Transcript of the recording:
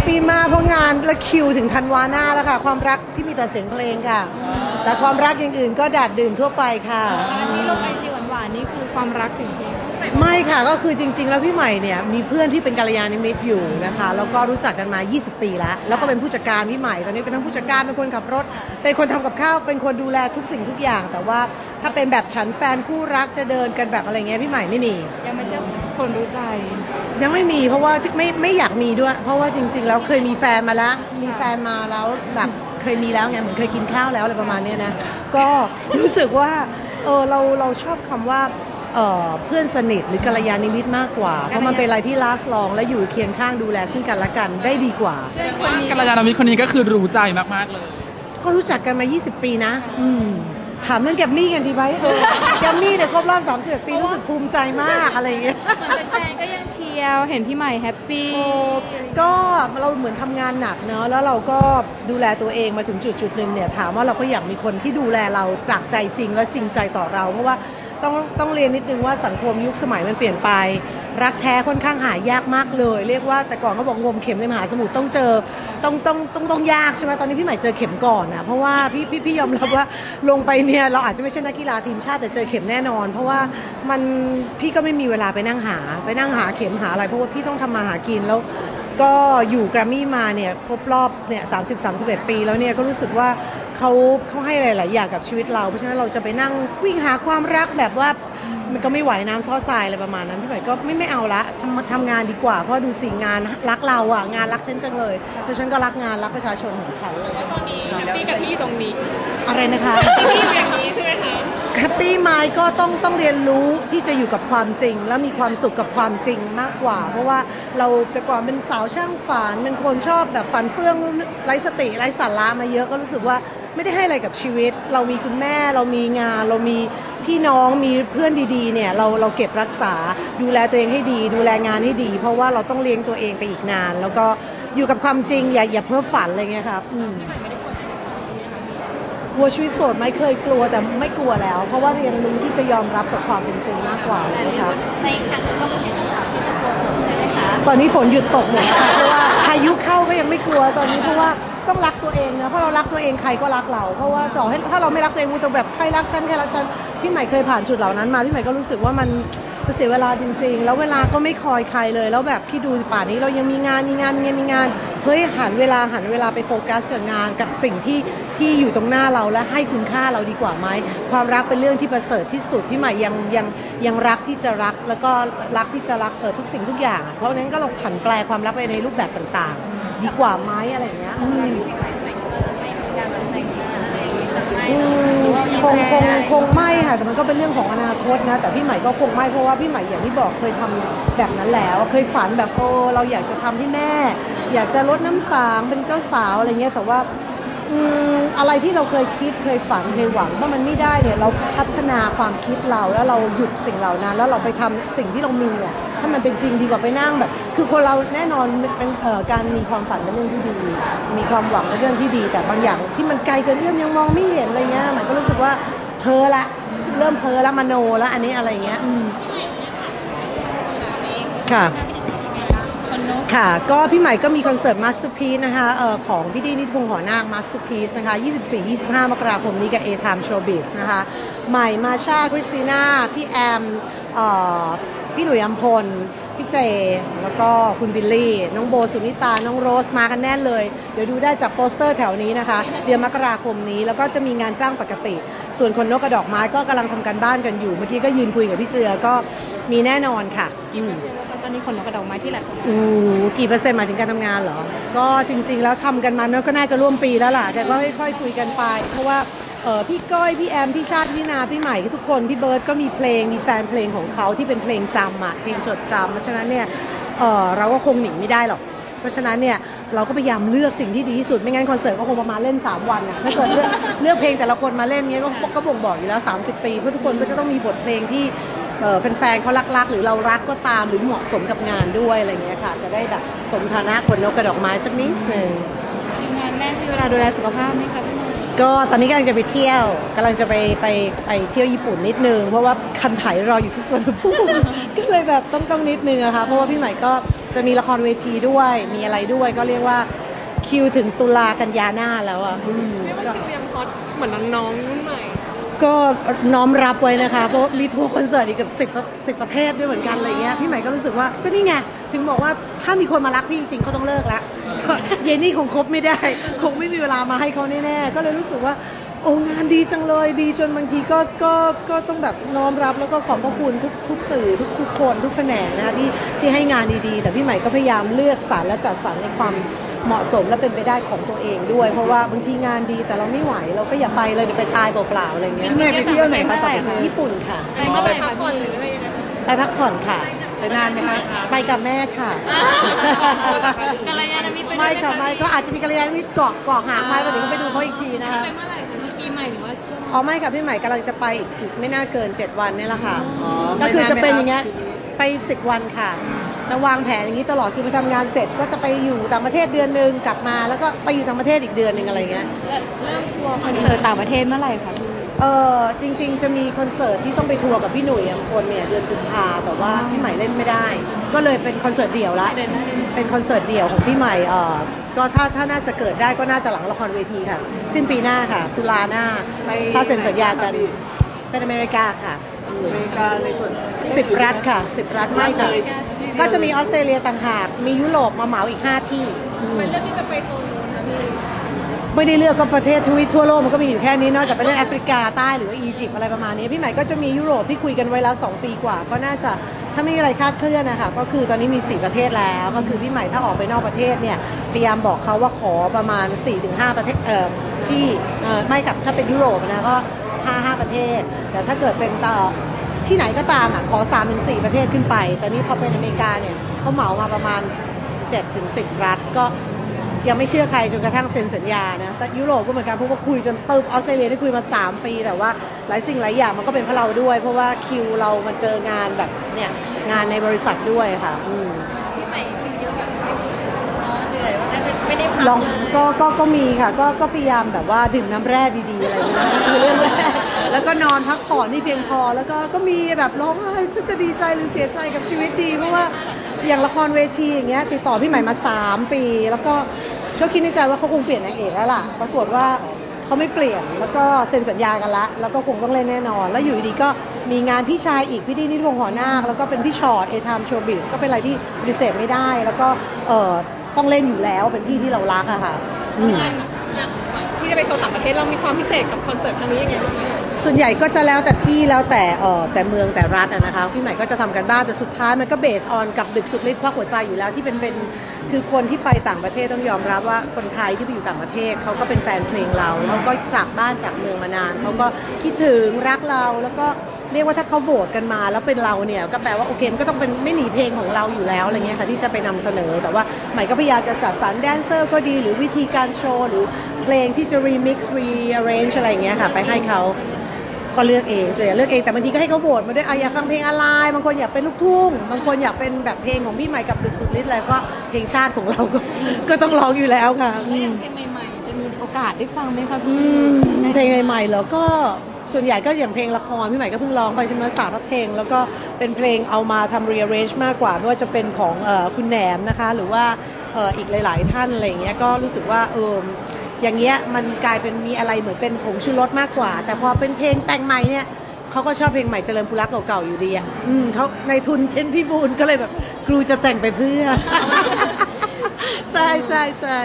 ปปี้มากเพราะงานและคิวถึงธันวาหน้าแล้วค่ะ ความรักที่มีแต่เสียงเพลงค่ะ แต่ความรักอย่างอื่นก็ดาดดื่มทั่วไปค่ะ อันนี้ลงไอจีหวานๆนี่คือความรักสิ่งเพลงไม่ค่ะก็คือจริง ๆ แล้วพี่ใหม่เนี่ยมีเพื่อนที่เป็นกัลยาณมิตรอยู่นะคะแล้วก็รู้จักกันมา 20 ปีแล้ว แล้วก็เป็นผู้จัดการพี่ใหม่ตอนนี้เป็นทั้งผู้จัดการเป็นคนขับรถ เป็นคนทำกับข้าวเป็นคนดูแลทุกสิ่งทุกอย่าง แต่ว่าถ้าเป็นแบบฉันแฟนคู่รักจะเดินกันแบบอะไรเงี้ยพี่ใหม่ไม่มียังไม่ใช่คนรู้ใจ ยังไม่มีเพราะว่าไม่ไม่อยากมีด้วย เพราะว่าจริง ๆ แล้วเคยมีแฟนมาแล้ว มีแฟนมาแล้วแบบเคยมีแล้วไงเหมือนเคยกินข้าวแล้วอะไรประมาณเนี้ยนะก็รู้สึกว่าเออเราเราชอบคำว่าเอ่อเพื่อนสนิทหรือกัลยาณมิตรมากกว่า เพราะมันเป็นอะไรที่ last long และอยู่เคียงข้างดูแลซึ่งกันและกันได้ดีกว่า กัลยาณมิตรคนนี้ก็คือรู้ใจมากๆเลย ก็รู้จักกันมา 20 ปีนะ อืม ถามเรื่องแกมมี่กันดีไหมเออแกมมี่เนี่ยครบรอบ31ปีรู้สึกภูมิใจมากอะไรอย่างเงี้ยเหมือนแฟนๆก็ยังเชียร์เห็นพี่ใหม่แฮปปี้โอ้ก็เราเหมือนทำงานหนักเนอะแล้วเราก็ดูแลตัวเองมาถึงจุดจุดๆหนึ่งเนี่ยถามว่าเราก็อยากมีคนที่ดูแลเราจากใจจริงและจริงใจต่อเรา เพราะว่าต้องต้องเรียนนิดนึงว่าสังคมยุคสมัยมันเปลี่ยนไป รักแท้ค่อนข้างหายากมากเลย เรียกว่าแต่ก่อนเขาบอกงมเข็มในมหาสมุทรต้องเจอต้องต้องต้องต้องยากใช่ไหมตอนนี้พี่ใหม่เจอเข็มก่อนนะเพราะว่าพี่พี่พี่ยอมรับว่าลงไปเนี่ยเราอาจจะไม่ใช่นักกีฬาทีมชาติแต่เจอเข็มแน่นอน เพราะว่ามันพี่ก็ไม่มีเวลาไปนั่งหา ไปนั่งหาเข็มหาอะไร เพราะว่าพี่ต้องทำมาหากินแล้วก็อยู่แกรมมี่มาเนี่ยครบรอบเนี่ยสามสิบสามสิบเอ็ดปีแล้วเนี่ยก็รู้สึกว่าเขาเขาให้หลาย ๆ อย่างกับชีวิตเรา เพราะฉะนั้นเราจะไปนั่งวิ่งหาความรักแบบว่า มันก็ไม่ไหวน้ำซ้อทรายอะไรประมาณนั้นพี่ใหม่ก็ไม่ไม่เอาละทำทำงานดีกว่า เพราะดูสิ่งงานรักเราอะงานรักฉันจังเลยเพราะฉันก็รักงานรักประชาชนของฉันแล้วตอนนี้แฮปปี้กับที่ตรงนี้อะไรนะคะที่อย่างนี้ใช่ไหมคะแฮปปี้ไหมก็ต้องต้องเรียนรู้ที่จะอยู่กับความจริง และมีความสุขกับความจริงมากกว่า เพราะว่าเราแต่ก่อนเป็นสาวช่างฝันเป็นคนชอบแบบฝันเฟื่องไร้สติไร้สาระมาเยอะก็รู้สึกว่าไม่ได้ให้อะไรกับชีวิต เรามีคุณแม่เรามีงานเรามี พี่น้องมีเพื่อนดีๆเนี่ยเราเราเก็บรักษาดูแลตัวเองให้ดี ดูแลงานให้ดี เพราะว่าเราต้องเลี้ยงตัวเองไปอีกนาน แล้วก็อยู่กับความจริงอย่าอย่าเพ้อฝันอะไรเงี้ยครับอืมกลัวชีวิตโสดไหมเคยกลัวแต่ไม่กลัวแล้ว เพราะว่าเรียนรู้ที่จะยอมรับกับความเป็นจริงมากกว่าแต่นะเรียกคะว่าในครั้งนั้นก็ไม่ใช่คำถามที่จะกลัวฝนใช่ไหมคะ ตอนนี้ฝนหยุดตกหมดแล้วค่ะเพราะว่าพายุเข้า กลัวตอนนี้เพราะว่าต้องรักตัวเองนะเพราะเรารักตัวเองใครก็รักเราเพราะว่าต่อให้ถ้าเราไม่รักตัวเองมูแต่แบบใครรักฉันใครรักฉันพี่ใหม่เคยผ่านจุดเหล่านั้นมาพี่ใหม่ก็รู้สึกว่ามันเสียเวลาจริง ๆ แล้วเวลาก็ไม่คอยใครเลย แล้วแบบพี่ดูป่านนี้เรายังมีงานมีงานมีงานมีงานเฮ้ยหันเวลาหันเวลาไปโฟกัสกับงานกับสิ่งที่ที่อยู่ตรงหน้าเราและให้คุณค่าเราดีกว่าไหมความรักเป็นเรื่องที่ประเสริฐที่สุดพี่ใหม่ยังยังยังรักที่จะรักแล้วก็รักที่จะรักเออทุกสิ่งทุกอย่าง เพราะฉะนั้นก็ลองผันแปลความรักไปในรูปแบบต่างๆ ดีกว่าไหมอะไรอย่างเงี้ยสำหรับพี่ใหม่ไม่คิดว่าจะไม่มีการแบบแต่งงานอะไรอย่างนี้จะไม่อืหรอกมหรือว่ายังคงแพ้คงได้คงไม่ค่ะแต่มันก็เป็นเรื่องของอนาคตนะ แต่พี่ใหม่ก็คงไม่เพราะว่าพี่ใหม่อย่างที่บอกเคยทำแบบนั้นแล้ว เคยฝันแบบโอ้เราอยากจะทำให้แม่ อยากจะลดน้ำสางเป็นเจ้าสาวอะไรเงี้ยแต่ว่า อืมอะไรที่เราเคยคิดเคยฝันเคยหวังว่ามันไม่ได้เนี่ยเราพัฒนาความคิดเราแล้วเราหยุดสิ่งเหล่านั้น แล้วเราไปทำสิ่งที่เรามีอะถ้ามันเป็นจริงดีกว่าไปนั่งแบบ คือคนเราแน่นอนเป็นเอ่อการมีความฝันเป็นเรื่องที่ดี มีความหวังเป็นเรื่องที่ดี แต่บางอย่างที่มันไกลเกินเอื้อมยังมองไม่เห็นอะไรเงี้ยมันก็รู้สึกว่าเพ้อละเริ่มเพ้อละมโนละอันนี้อะไรเงี้ยอืมค่ะ ค่ะ ก็พี่ใหม่ก็มีคอนเสิร์ต Masterpiece นะคะเอ่อของพี่ดีนิติพงษ์หอนาค Masterpiece นะคะ 24-25 มกราคมนี้กับ A-Time Showbiz นะคะ ใหม่มาชาคริสติน่า พี่แอมเอ่อพี่หนุ่ยอัมพล พี่เจ แล้วก็คุณบิลลี่ น้องโบสุนิตา น้องโรสมากันแน่นเลย เดี๋ยวดูได้จากโปสเตอร์แถวนี้นะคะ เดือนมกราคมนี้ แล้วก็จะมีงานจ้างปกติ ส่วนคนนกกระดอกไม้ก็กำลังทำการบ้านกันอยู่ เมื่อกี้ก็ยืนคุยกับพี่เจือ ก็มีแน่นอนค่ะกี่อืเปอมร์เซ็นต์ อนนี้คนนกกระดอกไม้ที่หลายคนโอ้กี่เปอร์เซ็นต์หมายถึงการทำงานเหรอ ก็จริง ๆ แล้วทำกันมาเนอะก็น่าจะร่วมปีแล้วล่ะ แต่ก็ค่อยๆคุยกันไป เพราะว่าเออพี่ก้อยพี่แอมพี่ชาติพี่นาพี่ใหม่ทุกคนพี่เบิร์ดก็มีเพลงมีแฟนเพลงของเขาที่เป็นเพลงจำอะเพลงจดจำเพราะฉะนั้นเนี่ยเออเราก็คงหนีไม่ได้หรอกเพราะฉะนั้นเนี่ยเราก็พยายามเลือกสิ่งที่ดีที่สุดไม่งั้นคอนเสิร์ตก็คงประมาณเล่น 3 วันอะถ้าเกิดเลือกเลือกเพลงแต่ละคนมาเล่นเงี้ยก็ก็บ่งบอกอยู่แล้ว 30 ปี เพราะทุกคนก็จะต้องมีบทเพลงที่ แฟนๆเขารักๆ หรือเรารักก็ตามหรือเหมาะสมกับงานด้วยอะไรเงี้ยค่ะ จะได้แบบสมฐานะคนนกกระดอกไม้สักนิดหนึ่งทีมงานแน่นมีเวลาดูแลสุขภาพไหมคะพี่ใหม่ก็ตอนนี้กำลังจะไปเที่ยวกำลังจะไปไปไปเที่ยวญี่ปุ่นนิดนึงเพราะว่าคันไถรออยู่ที่สวนภูมิก็เลยแบบต้องต้องนิดนึงอะค่ะเพราะว่าพี่ใหม่ก็จะมีละครเวทีด้วยมีอะไรด้วยก็เรียกว่าคิวถึงตุลากันยาหน้าแล้วอะอืมเรียกก็ว่าคิวยังฮอตเหมือนน้องๆรุ่นใหม่ ก็น้อมรับไว้นะคะ เพราะมีทัวร์คอนเสิร์ตอีกเกับสิบสิบประเทศด้วยเหมือนกันอะไรเงี้ยพี่ใหม่ก็รู้สึกว่าก็นี่ไงถึงบอกว่าถ้ามีคนมารักพี่จริงๆเขาต้องเลิกแล้วเยนนี่คงคบไม่ได้ คงไม่มีเวลามาให้เขาแน่ๆก็เลยรู้สึกว่าโอ้งานดีจังเลยดีจนบางทีก็ก็ก็ต้องแบบน้อมรับแล้วก็ขอบพระคุณทุกทุกสื่อทุกทุกคนทุกแขนงนะคะที่ที่ให้งานดีๆ แต่พี่ใหม่ก็พยายามเลือกสรรและจัดสรรในความ เหมาะสมและเป็นไปได้ของตัวเองด้วย เพราะว่าบางทีงานดีแต่เราไม่ไหวเราก็อย่าไปเลยเดี๋ยวไปตายเปล่าๆอะไรเงี้ยพี่ไปเที่ยวไหนคะต่างประเทศญี่ปุ่นค่ะไปเมื่อไหร่พัคะกผ่อนหพี่รืออะไรยังไงคะไปพักผ่อนค่ะ ไปนานไหมคะไปกับแม่ค่ะกัลยาณมิตรไปด้วยไม่หค่ะไม่ก็อาจจะมีกัลยาณมิตรเกาะเกาะหางมาแล้วเดี๋ยวก็ไปดูเขาอีกทีอันนะนี้คะไปเมื่อไหร่คะพี่ปีใหม่หรือว่าช่วงอ๋อไม่ค่ะพี่ใหม่กำลังจะไปอีกอีกไม่น่าเกิน 7 วันเนี่ยแหละค่ะอ๋อก็คือจะเป็นไปนานไหมอย่างเงี้ยไป 10 วันค่ะ จะวางแผนอย่างนี้ตลอดคือไปทำงานเสร็จก็จะไปอยู่ต่างประเทศเดือนหนึ่งกลับมา แล้วก็ไปอยู่ต่างประเทศอีกเดือนหนึ่งอะไรเงี้ย เริ่มทัวร์คอนเสิร์ตต่างประเทศเมื่อไหร่คะพี่เออจริง ๆ จะมีคอนเสิร์ตที่ต้องไปทัวร์กับพี่หนุ่ยอัมพลเนี่ยเดือนกุมภาแต่ว่าพี่ใหม่เล่นไม่ได้ ก็เลยเป็นคอนเสิร์ตเดี่ยวละเดือนหน้าเป็นคอนเสิร์ตเดี่ยวของพี่ใหม่เออก็ถ้าถ้าน่าจะเกิดได้ก็น่าจะหลังละครเวทีค่ะ สิ้นปีหน้าค่ะ ตุลาหน้าไปถ้าเซ็นสัญญากันเป็นอเมริกาค่ะอเมริกาในส่วนสิบรัฐค่ะสิบรัฐไม่ค่ะเลย ก็จะมีออสเตรเลียต่างหาก มียุโรปมาเหมาอีก 5 ที่อืมมันเลือกที่จะไปโซนนู้นนะพี่ไม่ได้เลือกก็ประเทศทวีปทั่วโลกมันก็มีอยู่แค่นี้นอกจากประเทศแอฟริกาใต้หรือว่าอียิปต์อะไรประมาณนี้ พี่ใหม่ก็จะมียุโรปที่คุยกันไว้แล้ว 2 ปีกว่า ก็น่าจะถ้าไม่มีอะไรคลาดเคลื่อนนะคะก็คือตอนนี้มี 4 ประเทศแล้ว ก็คือพี่ใหม่ถ้าออกไปนอกประเทศเนี่ยพยายามบอกเขาว่าขอประมาณ 4-5 ประเทศเอ่อที่เอ่อไม่กับถ้าเป็นยุโรปนะก็5 5ประเทศ แต่ถ้าเกิดเป็นต่อ ที่ไหนก็ตามอะขอ3าถึงสประเทศขึ้นไป แต่นี่พอเป็นอเมริกาเนี่ยเขาเหมามาประมาณ7ถึง10รัฐก็ยังไม่เชื่อใครจนกระทั่งเซ็นสัญญานะ แต่ยุโรปก็เหมือนกันเพราะว่าคุยจนเติบออสเตรเลียได้คุยมา 3 ปี แต่ว่าหลายสิ่งหลายอย่างมันก็เป็นเพราะเราด้วย เพราะว่าคิวเรามันเจองานแบบเนี่ยงานในบริษัทด้วยค่ะ ลองก็ก็ก็มีค่ะ ก็ก็พยายามแบบว่าดื่มน้ำแร่ดีๆอะไรอย่างเงี้ยคือเรื่องแรกแล้วก็นอนพักผ่อนที่เพียงพอ แล้วก็ก็มีแบบร้องไห้ฉันจะดีใจหรือเสียใจกับชีวิตดีเพราะว่าอย่างละครเวทีอย่างเงี้ยติดต่อพี่ใหม่มา 3 ปี แล้วก็ก็คิดในใจว่าเขาคงเปลี่ยนนางเอกแล้วล่ะ ปรากฏว่าเขาไม่เปลี่ยนแล้วก็เซ็นสัญญากันละแล้วก็คงต้องเล่นแน่นอน แล้วอยู่ดีก็มีงานพี่ชายอีกพี่ดีนิติพงษ์หัวนาคแล้วก็เป็นพี่ชอตเอทามโชบิสก็เป็นอะไรที่ปฏิเสธไม่ได้ แล้วก็เออ ต้องเล่นอยู่แล้วเป็นที่ที่เรารักอะค่ะอืม ที่จะไปโชว์ต่างประเทศเรามีความพิเศษกับคอนเสิร์ตครั้งนี้ยังไงบ้างไหมส่วนใหญ่ก็จะแล้วแต่ที่แล้วแต่เอ่อแต่เมืองแต่รัฐอะนะคะพี่ใหม่ก็จะทำกันบ้างแต่สุดท้ายมันก็เบสออนกับดึกสุดฤทธิ์ควักหัวใจอยู่แล้วที่เป็นเป็นคือคนที่ไปต่างประเทศต้องยอมรับว่าคนไทยที่ไปอยู่ต่างประเทศเขาก็เป็นแฟนเพลงเราแล้วก็จากบ้านจากเมืองมานานเขาก็คิดถึงรักเราแล้วก็ เรียกว่าถ้าเขาโหวตกันมาแล้วเป็นเราเนี่ยก็แปลว่าโอเคมันก็ต้องเป็นไม่หนีเพลงของเราอยู่แล้วอะไรเงี้ยค่ะที่จะไปนำเสนอ แต่ว่าใหม่ก็พยายามจะจัดสรรแดนเซอร์ก็ดีหรือวิธีการโชว์หรือเพลงที่จะ remix rearrange อะไรเงี้ยค่ะไปให้เขาก็เลือกเองส่วนใหญ่เลือกเองแต่บางทีก็ให้เขาโหวตมาด้วยอะอยากฟังเพลงอะไรบางคนอยากเป็นลูกทุ่งบางคนอยากเป็นแบบเพลงของพี่ใหม่กับดึกสุดฤทธิ์อะไรก็เพลงชาติของเราก็ก็ต้องร้องอยู่แล้วค่ะแล้วอย่างเพลงใหม่ๆจะมีโอกาสได้ฟังไหมคะอืพี่มเพลงใหม่ๆแล้วก็ ส่วนใหญ่ก็อย่างเพลงละครพี่ใหม่ก็เพิ่งร้องไปใช่ไหมสามเพลง แล้วก็เป็นเพลงเอามาทำ rearrange มากกว่า ไม่ว่าจะเป็นของออคุณแหนมนะคะ หรือว่าอ,อีกหลาย ๆ ท่านอะไรอย่างเงี้ยก็รู้สึกว่าเอออย่างเงี้ยมันกลายเป็นมีอะไรเหมือนเป็นผงชูรสมากกว่า แต่พอเป็นเพลงแต่งใหม่เนี่ยเขาก็ชอบเพลงใหม่เจริญปุรักเก่าๆอยู่ดีอะอืมเขาในทุนเช่นพี่บูลก็เลยแบบครูจะแต่งไปเพื่อ ใช่ใช่ใช่